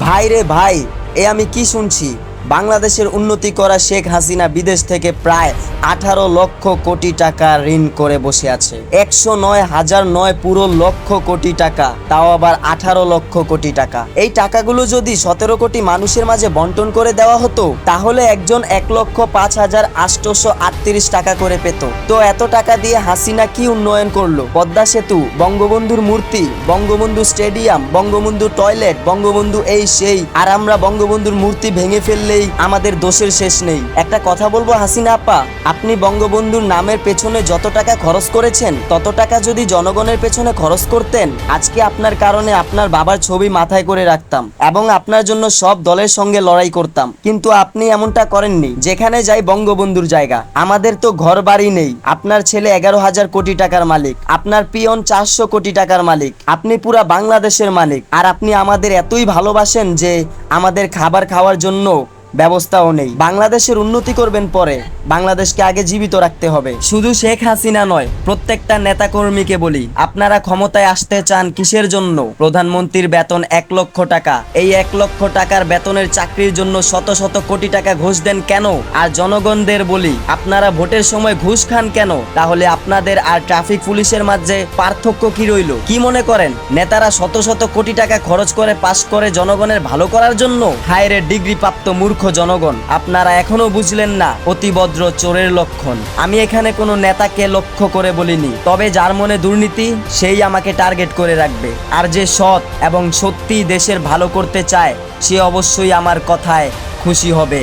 ভাই রে ভাই এ আমি কি শুনছি? বাংলাদেশের উন্নতি করা শেখ হাসিনা বিদেশ থেকে প্রায় আঠারো লক্ষ কোটি টাকা ঋণ করে বসে আছে। একশো নয় হাজার নয় পুরো লক্ষ কোটি টাকা, তাও আবার আঠারো লক্ষ কোটি টাকা। এই টাকাগুলো যদি সতেরো কোটি মানুষের মাঝে বন্টন করে দেওয়া হতো, তাহলে একজন এক লক্ষ পাঁচ হাজার আটশোশো আটত্রিশ টাকা করে পেত। তো এত টাকা দিয়ে হাসিনা কি উন্নয়ন করল? পদ্মা সেতু, বঙ্গবন্ধুর মূর্তি, বঙ্গবন্ধু স্টেডিয়াম, বঙ্গবন্ধু টয়লেট, বঙ্গবন্ধু এই সেই, আর আমরা বঙ্গবন্ধুর মূর্তি ভেঙে ফেললেই আমাদের দোষের শেষ নেই। একটা কথা বলব হাসিনা আপা, আপনি বঙ্গবন্ধুর নামের পেছনে যত টাকা খরচ করেছেন, তত টাকা যদি জনগণের পেছনে খরচ করতেন, আজকে আপনার কারণে আপনার বাবার ছবি মাথায় করে রাখতাম এবং আপনার জন্য সব দলের সঙ্গে লড়াই করতাম। কিন্তু আপনি এমনটা করেননি, যেখানে যাই বঙ্গবন্ধুর জায়গা। আমাদের তো ঘর বাড়ি নেই, আপনার ছেলে এগারো হাজার কোটি টাকার মালিক, আপনার পিয়ন চারশো কোটি টাকার মালিক, আপনি পুরা বাংলাদেশের মালিক। আর আপনি আমাদের এতই ভালোবাসেন যে আমাদের খাবার খাওয়ার জন্য ব্যবস্থাও নেই। বাংলাদেশের উন্নতি করবেন পরে। বাংলাদেশকে আগে জীবিত রাখতে হবে। শুধু শেখ হাসিনা নয়, প্রত্যেকটা নেতাকর্মীকে বলি, আপনারা ক্ষমতায় আসতে চান কিসের জন্য? প্রধানমন্ত্রীর বেতন এক লক্ষ টাকা। এই এক লক্ষ টাকার বেতনের চাকরির জন্য শত শত কোটি টাকা ঘুষ দেন কেন? আর জনগণদের বলি, আপনারা ভোটের সময় ঘুষ খান কেন? তাহলে আপনাদের আর ট্রাফিক পুলিশের মাঝে পার্থক্য কি রইল? কি মনে করেন? নেতারা শত শত কোটি টাকা খরচ করে পাশ করে জনগণের ভালো করার জন্য? হায়রে ডিগ্রি প্রাপ্ত মূর্খ জনগণ, আপনারা এখনও বুঝলেন না অতিভদ্র চোরের লক্ষণ। আমি এখানে কোনো নেতাকে লক্ষ্য করে বলিনি, তবে যার মনে দুর্নীতি, সেই আমাকে টার্গেট করে রাখবে। আর যে সৎ এবং সত্যি দেশের ভালো করতে চায়, সে অবশ্যই আমার কথায় খুশি হবে।